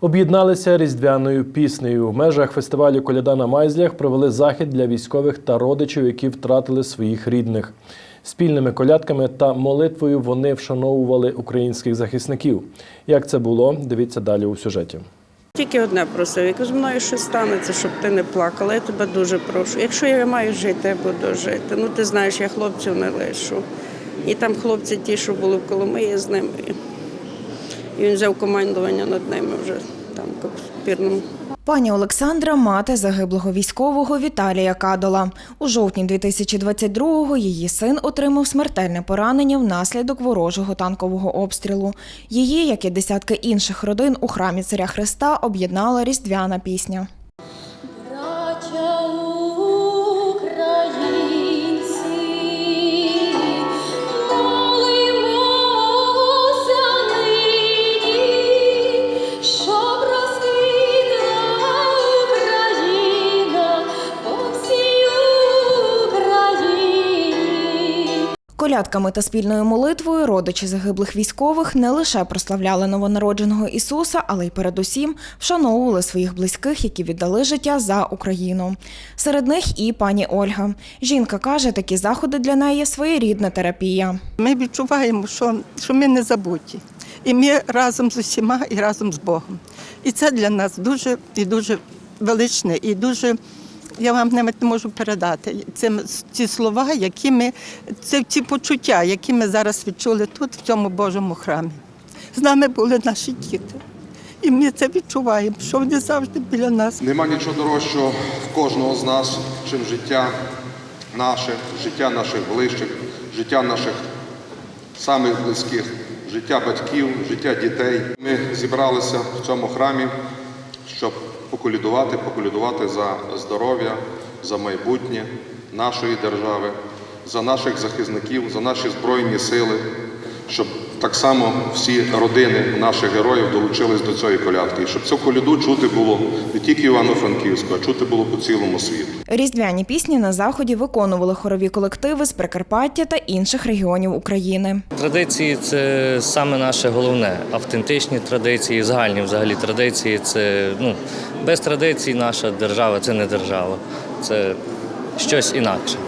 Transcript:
Об'єдналися різдвяною піснею. В межах фестивалю Коляда на Майзлях провели захід для військових та родичів, які втратили своїх рідних. Спільними колядками та молитвою вони вшановували українських захисників. Як це було, дивіться далі у сюжеті. Тільки одне просив, як зі мною щось станеться, щоб ти не плакала. Я тебе дуже прошу. Якщо я маю жити, я буду жити. Ну ти знаєш, я хлопців не лишу. І там хлопці ті, що були в Коломиї з ними. І він взяв командування над ними вже там в Пані Олександра мати загиблого військового Віталія Кадола. У жовтні 2022-го її син отримав смертельне поранення внаслідок ворожого танкового обстрілу. Її, як і десятки інших родин у храмі Царя Христа, об'єднала різдвяна пісня. Колядками та спільною молитвою родичі загиблих військових не лише прославляли новонародженого Ісуса, але й передусім вшановували своїх близьких, які віддали життя за Україну. Серед них і пані Ольга. Жінка каже, такі заходи для неї своєрідна терапія. Ми відчуваємо, що, що ми не забуті. І ми разом з усіма і разом з Богом. І це для нас дуже і дуже величне, і дуже. Я вам не можу передати це ці слова, які ми це ті почуття, які ми зараз відчули тут, в цьому Божому храмі. З нами були наші діти. І ми це відчуваємо, що вони завжди біля нас. Нема нічого дорожчого в кожного з нас, чим життя наше, життя наших ближчих, життя наших самих близьких, життя батьків, життя дітей. Ми зібралися в цьому храмі, щоб поколідувати, поколідувати за здоров'я, за майбутнє нашої держави, за наших захисників, за наші збройні сили, щоб так само всі родини наших героїв долучились до цієї колядки, і щоб цю коляду чути було не тільки Івано-Франківську, а чути було по цілому світу. Різдвяні пісні на заході виконували хорові колективи з Прикарпаття та інших регіонів України. Традиції це саме наше головне. Автентичні традиції, загальні взагалі традиції. Це ну без традицій наша держава це не держава, це щось інакше.